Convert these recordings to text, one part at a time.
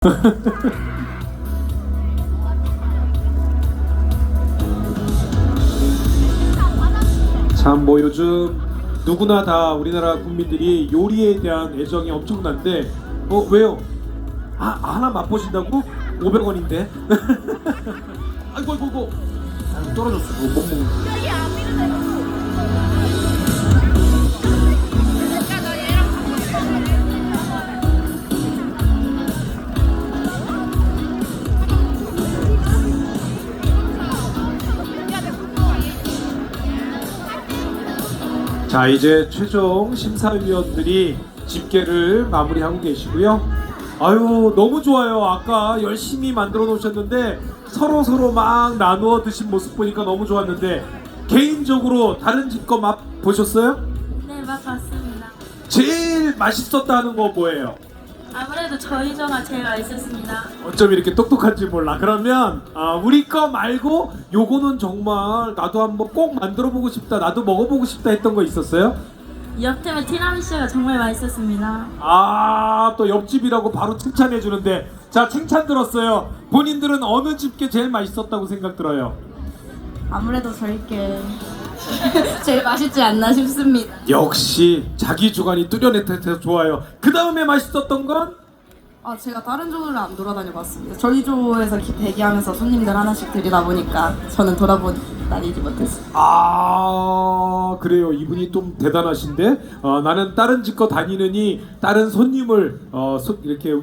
참 뭐 요즘 누구나 다 우리나라 국민들이 요리에 대한 애정이 엄청난데 어 왜요? 아 하나 맛보신다고? 500원인데 아이고 아이고 아이고 떨어졌어 못 먹는 자 이제 최종 심사위원들이 집계를 마무리하고 계시고요. 아유 너무 좋아요. 아까 열심히 만들어 놓으셨는데 서로 서로 막 나누어 드신 모습 보니까 너무 좋았는데 개인적으로 다른 집 거 맛 보셨어요? 네, 맛 봤습니다. 제일 맛있었다는 거 뭐예요? 아무래도 저희 전화 제일 맛있었습니다. 어쩜 이렇게 똑똑한지 몰라. 그러면 아, 우리 거 말고 요거는 정말 나도 한번 꼭 만들어 보고 싶다. 나도 먹어보고 싶다 했던 거 있었어요? 옆팀의 티라미슈가 정말 맛있었습니다. 아, 또 옆집이라고 바로 칭찬해 주는데. 자, 칭찬 들었어요. 본인들은 어느 집게 제일 맛있었다고 생각 들어요? 아무래도 저희께 제일 맛있지 않나 싶습니다. 역시 자기 주관이 뚜렷해서 좋아요. 그 다음에 맛있었던 건? 아 제가 다른 조를 안 돌아다녀 봤습니다. 저희 조에서 기- 대기하면서 손님들 하나씩 들이다 보니까 저는 돌아보니 다니지 못했어요. 아, 그래요. 이분이 좀 대단하신데? 어, 나는 다른 집 거 다니느니 다른 손님을 어, 소- 이렇게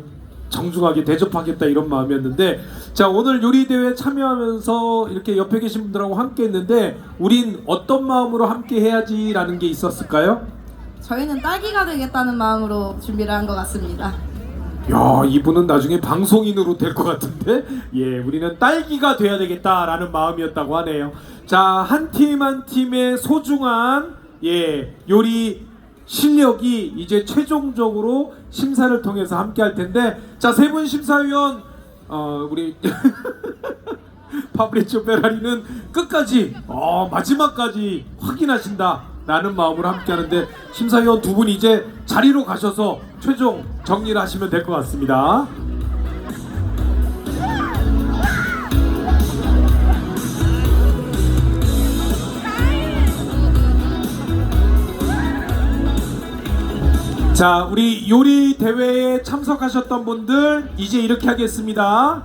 정중하게 대접하겠다 이런 마음이었는데 자 오늘 요리 대회 참여하면서 이렇게 옆에 계신 분들하고 함께 했는데 우린 어떤 마음으로 함께 해야지라는 게 있었을까요? 저희는 딸기가 되겠다는 마음으로 준비를 한 것 같습니다. 야 이분은 나중에 방송인으로 될 것 같은데 예 우리는 딸기가 돼야 되겠다라는 마음이었다고 하네요 자 한 팀 한 팀의 소중한 예 요리 실력이 이제 최종적으로 심사를 통해서 함께 할 텐데 자 세 분 심사위원 어 우리 파브리치오 베라리는 끝까지 어 마지막까지 확인하신다 라는 마음으로 함께 하는데 심사위원 두 분 이제 자리로 가셔서 최종 정리를 하시면 될 것 같습니다. 자, 우리 요리 대회에 참석하셨던 분들 이제 이렇게 하겠습니다.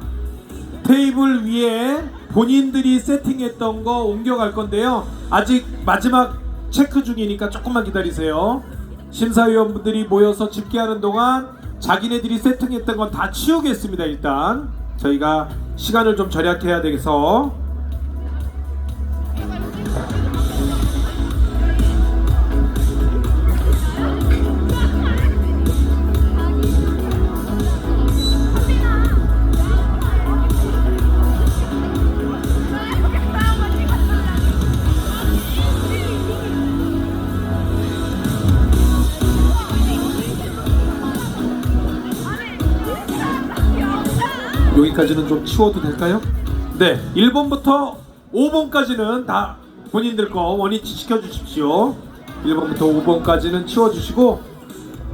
테이블 위에 본인들이 세팅했던 거 옮겨갈 건데요. 아직 마지막 체크 중이니까 조금만 기다리세요. 심사위원분들이 모여서 집계하는 동안 자기네들이 세팅했던 건 다 치우겠습니다. 일단 저희가 시간을 좀 절약해야 돼서 여기까지는 좀 치워도 될까요? 네, 1번부터 5번까지는 다 본인들 거 원위치 시켜주십시오. 1번부터 5번까지는 치워주시고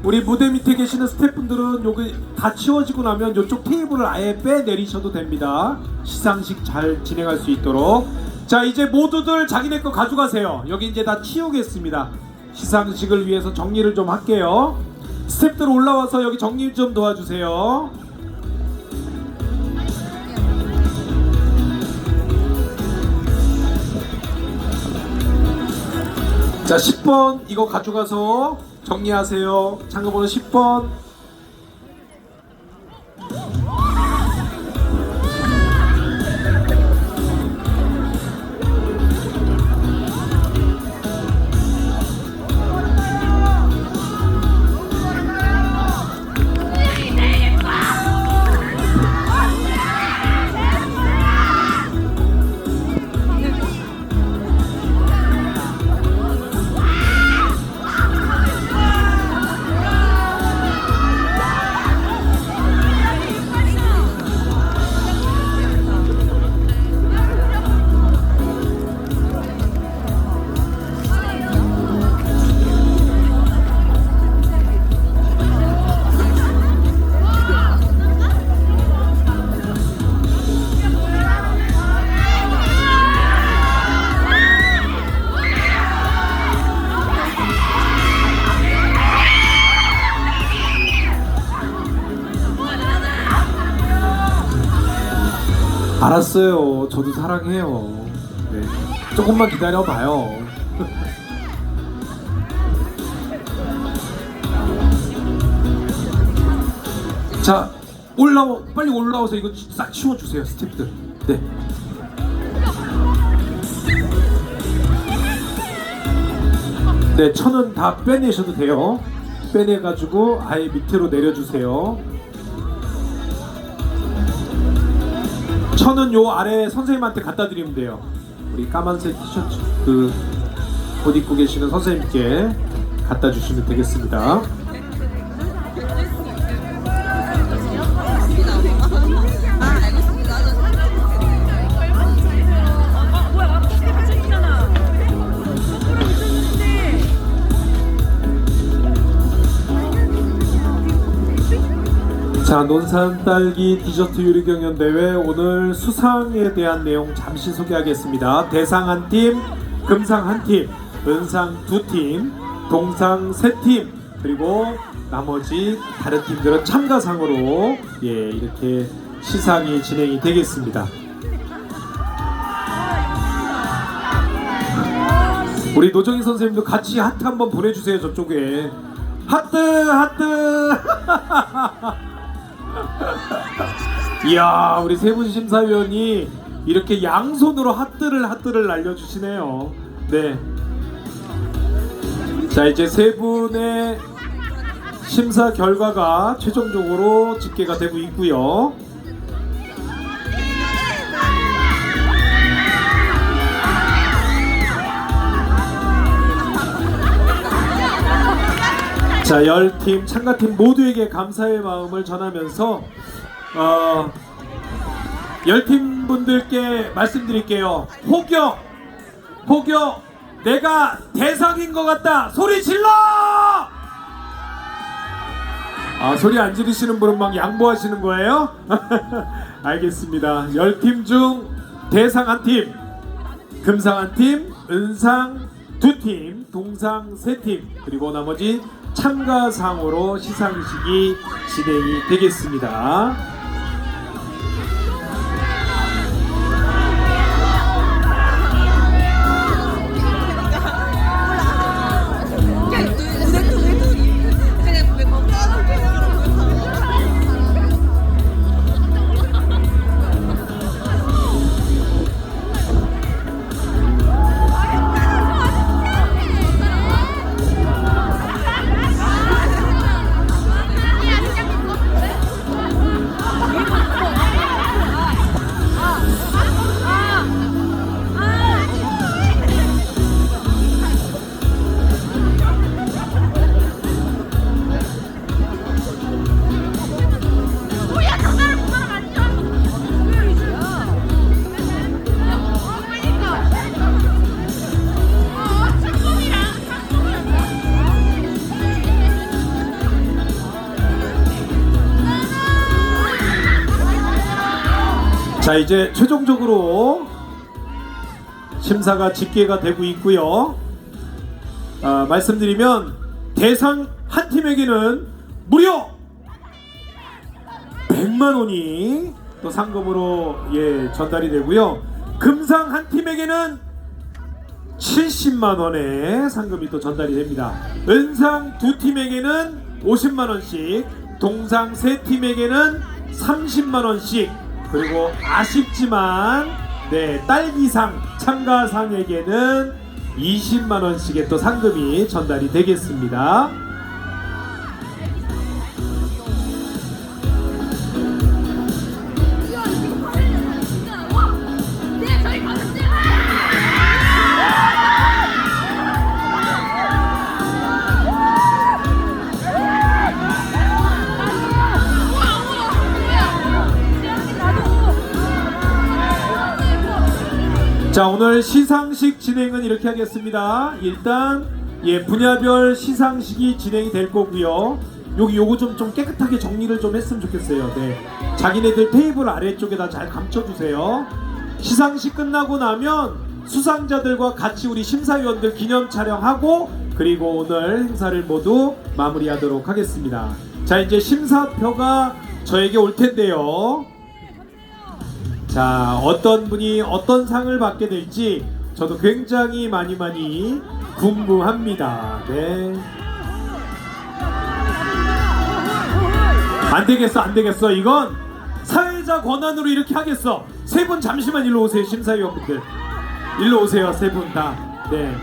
우리 무대 밑에 계시는 스태프분들은 여기 다 치워지고 나면 이쪽 테이블을 아예 빼내리셔도 됩니다. 시상식 잘 진행할 수 있도록. 자, 이제 모두들 자기네 거 가져가세요. 여기 이제 다 치우겠습니다. 시상식을 위해서 정리를 좀 할게요. 스태프들 올라와서 여기 정리 좀 도와주세요. 자, 10번 이거 가져가서 정리하세요. 참가번호 10번. 알았어요. 저도 사랑해요. 네. 조금만 기다려 봐요. 자, 올라오 빨리 올라와서 이거 싹 치워 주세요, 스태프들. 네. 네, 천은 다 빼내셔도 돼요. 빼내가지고 아예 밑으로 내려주세요. 천은 요 아래 선생님한테 갖다 드리면 돼요. 우리 까만색 티셔츠 그 옷 입고 계시는 선생님께 갖다 주시면 되겠습니다. 자, 논산 딸기 디저트 요리 경연 대회 오늘 수상에 대한 내용 잠시 소개하겠습니다. 대상 한 팀, 금상 한 팀, 은상 두 팀, 동상 세 팀, 그리고 나머지 다른 팀들은 참가상으로 예, 이렇게 시상이 진행이 되겠습니다. 우리 노정희 선생님도 같이 하트 한번 보내주세요 저쪽에 하트 하트 이야 우리 세 분 심사위원이 이렇게 양손으로 하트를 하트를 날려주시네요 네. 자 이제 세 분의 심사 결과가 최종적으로 집계가 되고 있고요 자, 열 팀 참가팀 모두에게 감사의 마음을 전하면서 어, 열팀 분들께 말씀드릴게요. 호격, 호격, 내가 대상인 것 같다. 소리 질러! 아, 소리 안 지르시는 분은 막 양보하시는 거예요? 알겠습니다. 열 팀 중 대상 한 팀, 금상 한 팀, 은상 두 팀, 동상 세 팀, 그리고 나머지 참가상으로 시상식이 진행이 되겠습니다. 자 이제 최종적으로 심사가 집계가 되고 있고요. 아, 말씀드리면 대상 한 팀에게는 무려 100만 원이 또 상금으로 예 전달이 되고요. 금상 한 팀에게는 70만 원의 상금이 또 전달이 됩니다. 은상 두 팀에게는 50만 원씩, 동상 세 팀에게는 30만 원씩, 그리고 아쉽지만 네 딸기상 참가상에게는 20만 원씩의 또 상금이 전달이 되겠습니다. 자 오늘 시상식 진행은 이렇게 하겠습니다. 일단 예 분야별 시상식이 진행이 될 거고요. 여기 요거 좀 좀 깨끗하게 정리를 좀 했으면 좋겠어요. 네, 자기네들 테이블 아래쪽에다 잘 감춰주세요. 시상식 끝나고 나면 수상자들과 같이 우리 심사위원들 기념 촬영하고 그리고 오늘 행사를 모두 마무리하도록 하겠습니다. 자 이제 심사표가 저에게 올 텐데요. 자, 어떤 분이 어떤 상을 받게 될지 저도 굉장히 많이 많이 궁금합니다. 네. 안 되겠어, 안 되겠어. 이건 사회자 권한으로 이렇게 하겠어. 세 분 잠시만 일로 오세요, 심사위원분들. 일로 오세요, 세 분 다. 네.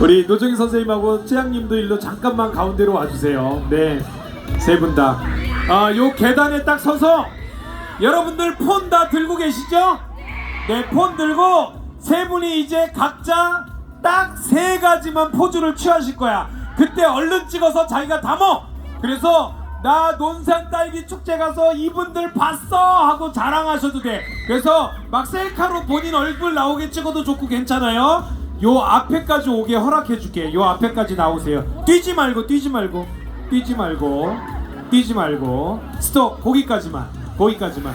우리 노정희 선생님하고 찌양님도 일로 잠깐만 가운데로 와주세요. 네, 세 분 다. 아, 요 계단에 딱 서서 여러분들 폰 다 들고 계시죠? 네, 폰 들고 세 분이 이제 각자 딱 세 가지만 포즈를 취하실 거야. 그때 얼른 찍어서 자기가 담어. 그래서 나 논산 딸기 축제 가서 이분들 봤어 하고 자랑하셔도 돼. 그래서 막 셀카로 본인 얼굴 나오게 찍어도 좋고 괜찮아요. 요 앞에까지 오게 허락해 줄게. 요 앞에까지 나오세요. 뛰지 말고 뛰지 말고 뛰지 말고 뛰지 말고. 스톱. 거기까지만. 거기까지만.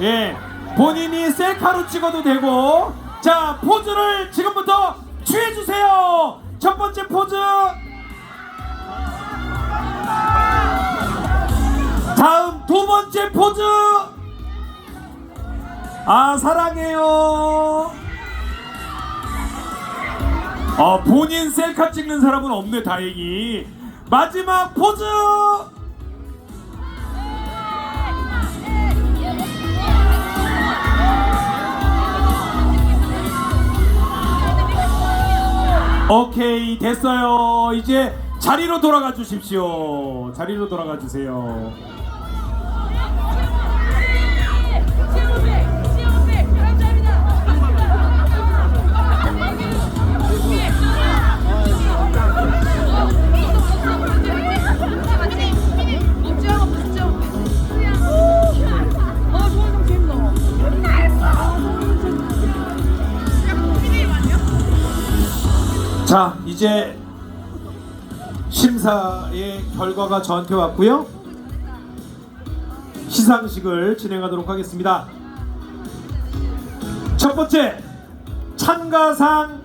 예. 본인이 셀카로 찍어도 되고. 자 포즈를 지금부터 취해 주세요. 첫 번째 포즈. 다음 두 번째 포즈. 아 사랑해요. 아 본인 셀카 찍는 사람은 없네 다행히. 마지막 포즈 오케이 됐어요. 이제 자리로 돌아가 주십시오. 자리로 돌아가 주세요 자 이제 심사의 결과가 저한테 왔고요. 시상식을 진행하도록 하겠습니다. 첫 번째 참가상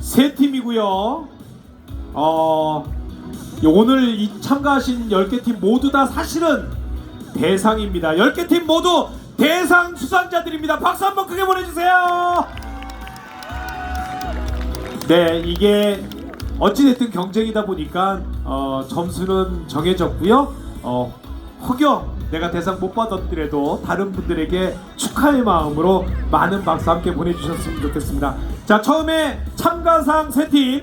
세 팀이고요. 어 오늘 이 참가하신 10개 팀 모두 다 사실은 대상입니다. 10개 팀 모두 대상 수상자들입니다. 박수 한번 크게 보내주세요 네, 이게 어찌됐든 경쟁이다 보니까 어, 점수는 정해졌고요. 어, 혹여 내가 대상 못 받았더라도 다른 분들에게 축하의 마음으로 많은 박수 함께 보내주셨으면 좋겠습니다. 자, 처음에 참가상 세팀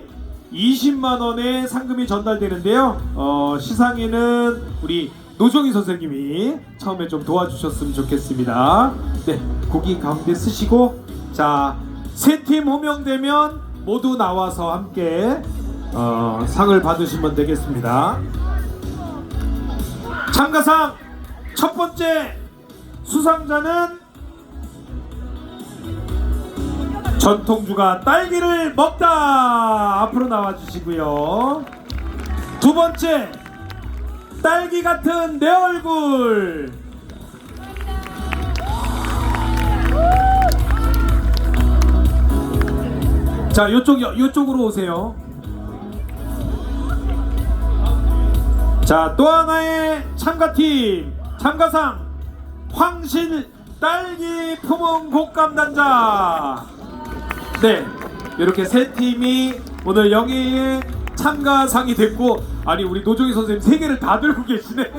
20만 원의 상금이 전달되는데요. 어, 시상에는 우리 노정희 선생님이 처음에 좀 도와주셨으면 좋겠습니다. 네, 고기 가운데 쓰시고 자, 세 팀 호명되면 모두 나와서 함께 어, 상을 받으시면 되겠습니다. 참가상 첫 번째 수상자는 전통주가 딸기를 먹다 앞으로 나와 주시고요. 두 번째 딸기 같은 내 얼굴 자, 요쪽 요쪽으로 오세요. 자, 또 하나의 참가팀 참가상 황실 딸기 품흥 곶감 단자. 네, 이렇게 세 팀이 오늘 영예의 참가상이 됐고, 아니 우리 노종희 선생님 세 개를 다 들고 계시네.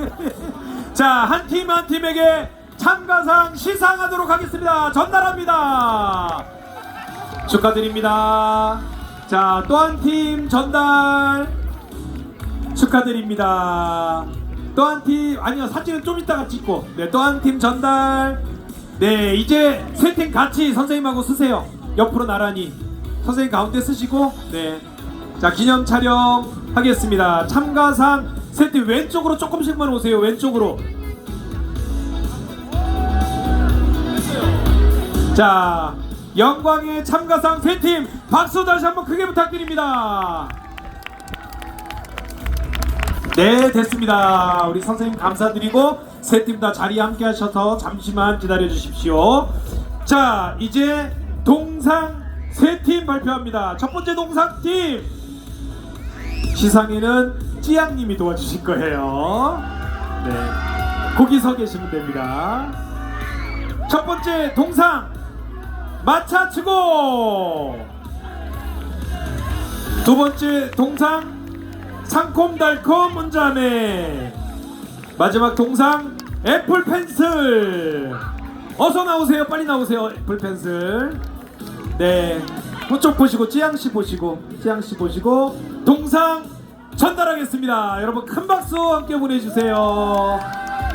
자, 한 팀 한 팀에게 참가상 시상하도록 하겠습니다. 전달합니다. 축하드립니다. 자, 또 한 팀 전달 축하드립니다. 또 한 팀, 아니요, 사진은 좀 이따가 찍고, 네, 또 한 팀 전달. 네, 이제 세 팀 같이 선생님하고 쓰세요. 옆으로 나란히. 선생님 가운데 쓰시고, 네. 자, 기념 촬영 하겠습니다. 참가상 세 팀 왼쪽으로 조금씩만 오세요. 왼쪽으로. 자, 영광의 참가상 세팀 박수 다시 한번 크게 부탁드립니다. 네, 됐습니다. 우리 선생님 감사드리고 세 팀 다 자리에 함께 하셔서 잠시만 기다려 주십시오. 자, 이제 동상 세 팀 발표합니다. 첫 번째 동상 팀 시상에는 찌양님이 도와주실 거예요. 네. 거기 서 계시면 됩니다. 첫 번째 동상 마차 치고! 두 번째 동상 상콤달콤 운자매. 마지막 동상 애플 펜슬. 어서 나오세요. 빨리 나오세요 애플 펜슬. 네. 그쪽 보시고 찌양씨 보시고 찌양씨 보시고 동상 전달하겠습니다. 여러분 큰 박수 함께 보내주세요.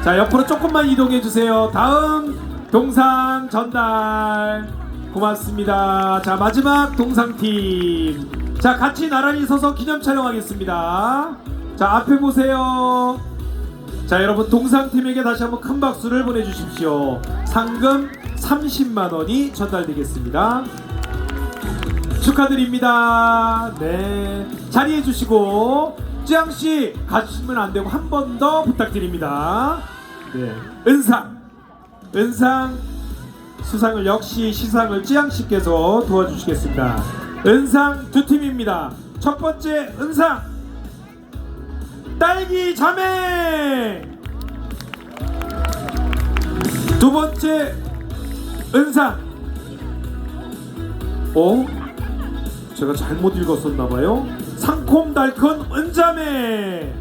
자 옆으로 조금만 이동해 주세요. 다음 동상 전달 고맙습니다. 자 마지막 동상팀. 자 같이 나란히 서서 기념 촬영하겠습니다. 자 앞에 보세요. 자 여러분 동상팀에게 다시 한번 큰 박수를 보내주십시오. 상금 30만 원이 전달되겠습니다. 축하드립니다. 네 자리해 주시고 찌양씨 가시면 안 되고 한 번 더 부탁드립니다. 네 은상 은상 수상을 역시 시상을 찌양씨께서 도와주시겠습니다. 은상 두 팀입니다. 첫 번째 은상. 딸기 자매! 두 번째 은상. 어? 제가 잘못 읽었었나봐요. 상콤달콤 은자매.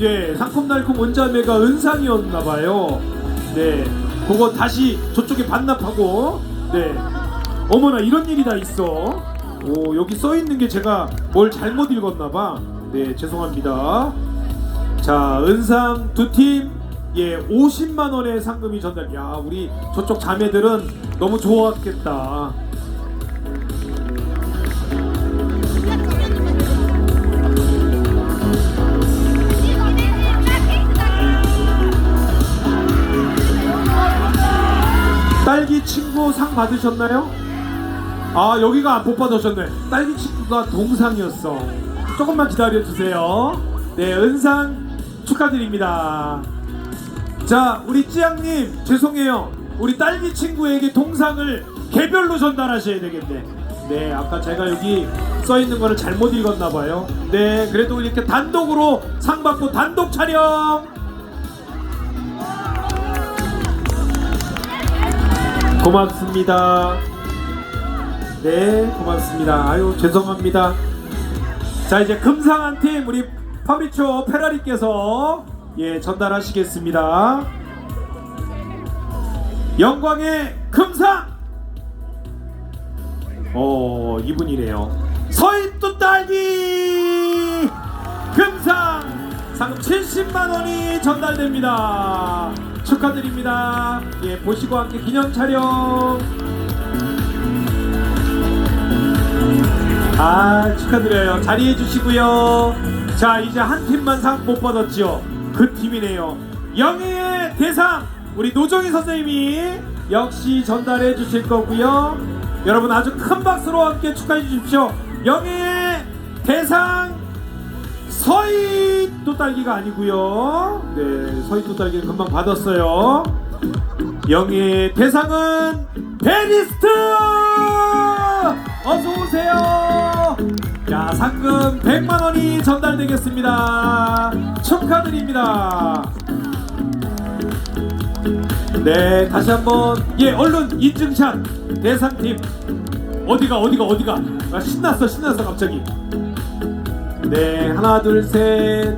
예 상콤달콤 은자매가 은상이었나봐요. 네 그거 다시 저쪽에 반납하고. 네. 어머나 이런 일이 다 있어. 오 여기 써 있는 게 제가 뭘 잘못 읽었나 봐. 네 죄송합니다. 자 은상 두팀. 예 50만 원의 상금이 전달. 야 우리 저쪽 자매들은 너무 좋았겠다 딸기 친구 상 받으셨나요? 아 여기가 못 받으셨네. 딸기 친구가 동상이었어. 조금만 기다려 주세요. 네 은상 축하드립니다. 자 우리 찌양님 죄송해요. 우리 딸기 친구에게 동상을 개별로 전달하셔야 되겠네. 네 아까 제가 여기 써 있는 거를 잘못 읽었나 봐요. 네 그래도 이렇게 단독으로 상 받고 단독 촬영 고맙습니다. 네 고맙습니다. 아유 죄송합니다. 자 이제 금상한 팀 우리 파브리초 페라리께서 예 전달하시겠습니다. 영광의 금상! 어 이분이래요. 서인도 딸기 금상! 상금 70만 원이 전달됩니다 축하드립니다. 예 보시고 함께 기념 촬영. 아 축하드려요. 자리해 주시고요. 자 이제 한 팀만 상 못 받았죠 그 팀이네요. 영예의 대상 우리 노정희 선생님이 역시 전달해 주실 거고요. 여러분 아주 큰 박수로 함께 축하해 주십시오. 영예의 대상 서희 또딸기가 아니고요 네 서희 또딸기는 금방 받았어요 영예의 대상은 베리스트 어서 오세요. 자 상금 100만 원이 전달되겠습니다. 축하드립니다. 네 다시 한번 예 얼른 인증샷 대상팀 어디가 어디가 어디가 아, 신났어 신났어 갑자기 네 하나 둘 셋.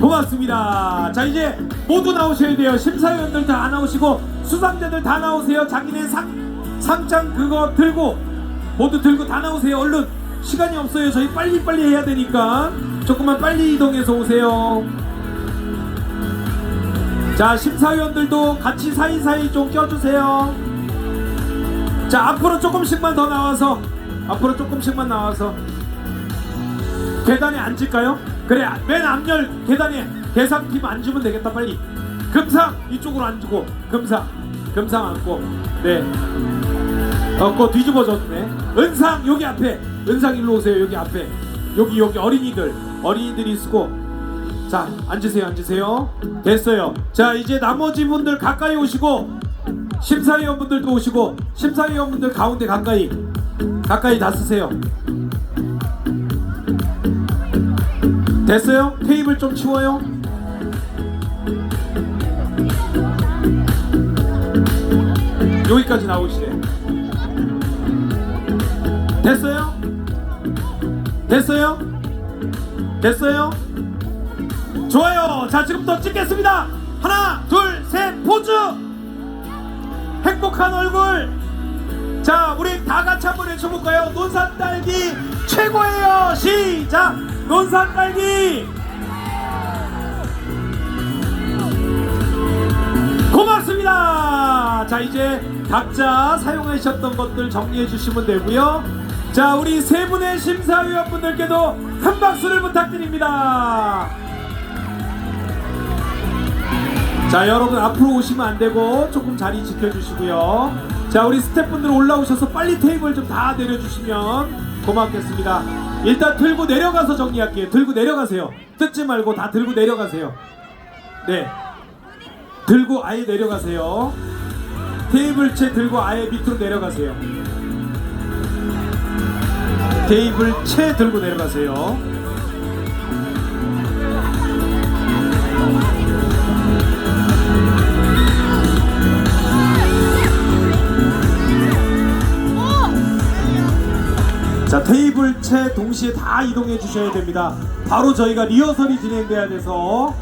고맙습니다. 자 이제 모두 나오셔야 돼요. 심사위원들 다 나오시고 수상자들 다 나오세요. 자기네 상 상장 그거 들고 모두 들고 다 나오세요. 얼른 시간이 없어요. 저희 빨리빨리 해야 되니까. 조금만 빨리 이동해서 오세요. 자 심사위원들도 같이 사이사이 좀 껴주세요. 자 앞으로 조금씩만 더 나와서 앞으로 조금씩만 나와서 계단에 앉을까요? 그래 맨 앞열 계단에 대상팀 앉으면 되겠다. 빨리. 금상 이쪽으로 앉고 금상 금상 앉고. 네. 어거 뒤집어졌네. 은상 여기 앞에. 은상 일로 오세요. 여기 앞에. 여기 여기 어린이들. 어린이들이 있고. 자 앉으세요 앉으세요. 됐어요. 자 이제 나머지 분들 가까이 오시고 심사위원분들도 오시고 심사위원분들 가운데 가까이 가까이 다 쓰세요 됐어요? 테이블 좀 치워요. 여기까지 나오시래. 됐어요? 됐어요? 됐어요? 좋아요. 자, 지금부터 찍겠습니다. 하나, 둘, 셋, 포즈! 행복한 얼굴! 자, 우리 다 같이 한번 해줘볼까요? 논산 딸기 최고예요! 시작! 논산 딸기! 고맙습니다! 자, 이제 각자 사용하셨던 것들 정리해 주시면 되고요. 자, 우리 세 분의 심사위원분들께도 한 박수를 부탁드립니다. 자 여러분 앞으로 오시면 안 되고 조금 자리 지켜주시고요 자 우리 스태프분들 올라오셔서 빨리 테이블 좀 다 내려주시면 고맙겠습니다 일단 들고 내려가서 정리할게요. 들고 내려가세요. 뜯지 말고 다 들고 내려가세요. 네. 들고 아예 내려가세요. 테이블 채 들고 아예 밑으로 내려가세요. 테이블 채 들고 내려가세요 자 테이블 채 동시에 다 이동해 주셔야 됩니다. 바로 저희가 리허설이 진행돼야 돼서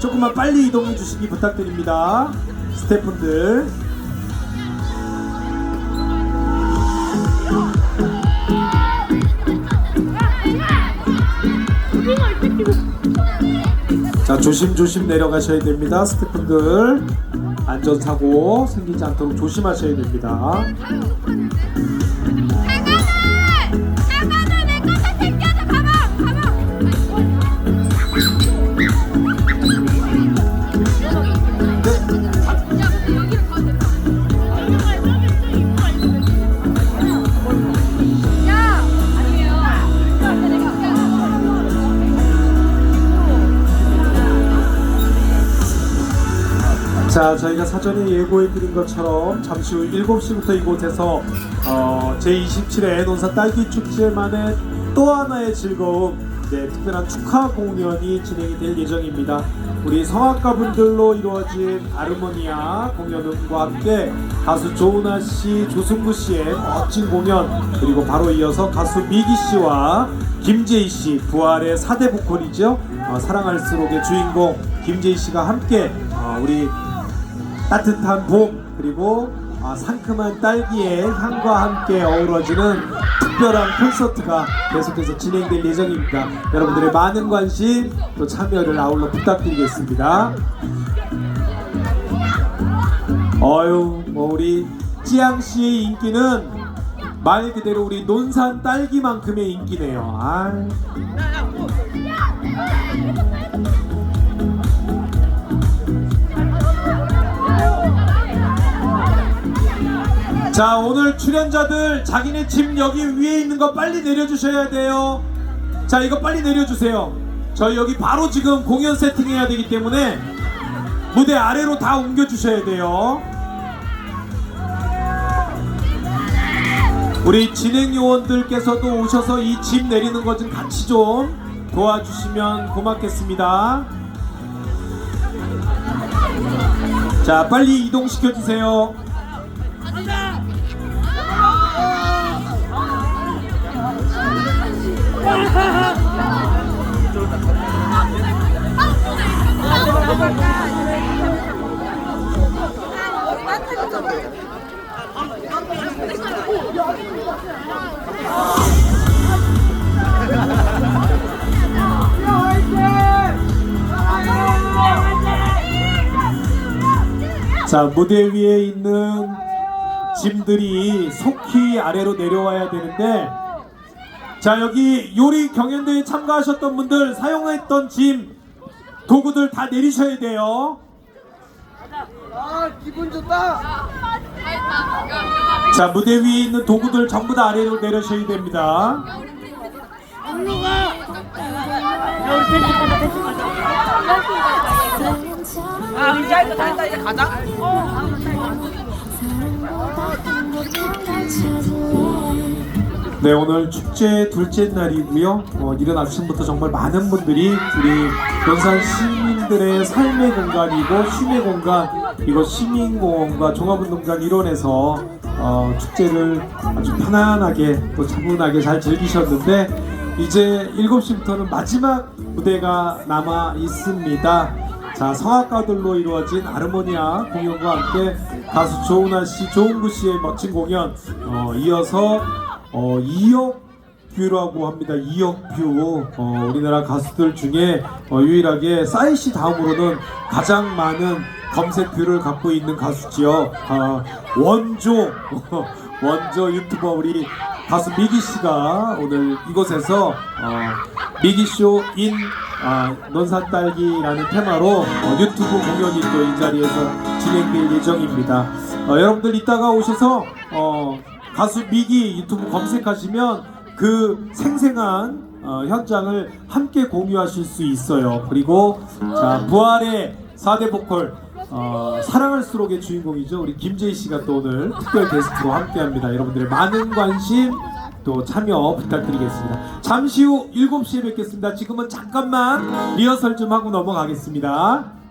조금만 빨리 이동해 주시기 부탁드립니다. 스태프분들. 자 조심조심 내려가셔야 됩니다 스태프분들. 안전사고 생기지 않도록 조심하셔야 됩니다 자, 저희가 사전에 예고해 드린 것처럼 잠시 후 7시부터 이곳에서 어, 제27회 논산 딸기 축제만의 또 하나의 즐거움, 네, 특별한 축하 공연이 진행이 될 예정입니다. 우리 성악가 분들로 이루어진 아르모니아 공연과 함께 가수 조은아 씨, 조승구 씨의 멋진 공연, 그리고 바로 이어서 가수 미기 씨와 김재희 씨, 부활의 4대 보컬이죠. 어, 사랑할수록의 주인공 김재희 씨가 함께 어, 우리 따뜻한 봄 그리고 아, 상큼한 딸기의 향과 함께 어우러지는 특별한 콘서트가 계속해서 진행될 예정입니다. 여러분들의 많은 관심 또 참여를 아울러 부탁드리겠습니다. 어유 뭐 우리 찌양 씨의 인기는 말 그대로 우리 논산 딸기만큼의 인기네요. 아. 자 오늘 출연자들 자기네 짐 여기 위에 있는 거 빨리 내려주셔야 돼요. 자 이거 빨리 내려주세요. 저희 여기 바로 지금 공연 세팅해야 되기 때문에 무대 아래로 다 옮겨주셔야 돼요. 우리 진행 요원들께서도 오셔서 이 짐 내리는 거좀 같이 좀 도와주시면 고맙겠습니다. 자 빨리 이동시켜 주세요 자 무대 위에 있는 짐들이 속히 아래로 내려와야 되는데 자 여기 요리 경연대회 참가하셨던 분들 사용했던 짐 도구들 다 내리셔야 돼요 자 무대 위에 있는 도구들 전부 다 아래로 내려셔야 됩니다 아, 이거 다 했다 이제 가자. 네 오늘 축제 둘째 날이고요. 어, 이른 아침부터 정말 많은 분들이 우리 논산 시민들의 삶의 공간이고 쉼의 공간 이곳 시민공원과 종합운동장 일원에서 어, 축제를 아주 편안하게 또 차분하게 잘 즐기셨는데 이제 7시부터는 마지막 무대가 남아 있습니다. 자 성악가들로 이루어진 아르모니아 공연과 함께 가수 조은하 씨, 조은구 씨의 멋진 공연 어, 이어서 어, 2억 뷰라고 합니다. 2억 뷰. 어, 우리나라 가수들 중에 어, 유일하게 싸이 씨 다음으로는 가장 많은 검색 뷰를 갖고 있는 가수지요. 어, 원조 원조 유튜버 우리 가수 미기 씨가 오늘 이곳에서 어, 미기 쇼인 아, 논산딸기라는 테마로 어, 유튜브 공연이 또 이 자리에서 진행될 예정입니다. 어, 여러분들 이따가 오셔서 어, 가수 미기 유튜브 검색하시면 그 생생한 어, 현장을 함께 공유하실 수 있어요. 그리고 자 부활의 4대 보컬 어, 사랑할수록의 주인공이죠. 우리 김재희 씨가 또 오늘 특별 게스트로 함께합니다. 여러분들의 많은 관심 또 참여 부탁드리겠습니다. 잠시 후 7시에 뵙겠습니다. 지금은 잠깐만 리허설 좀 하고 넘어가겠습니다.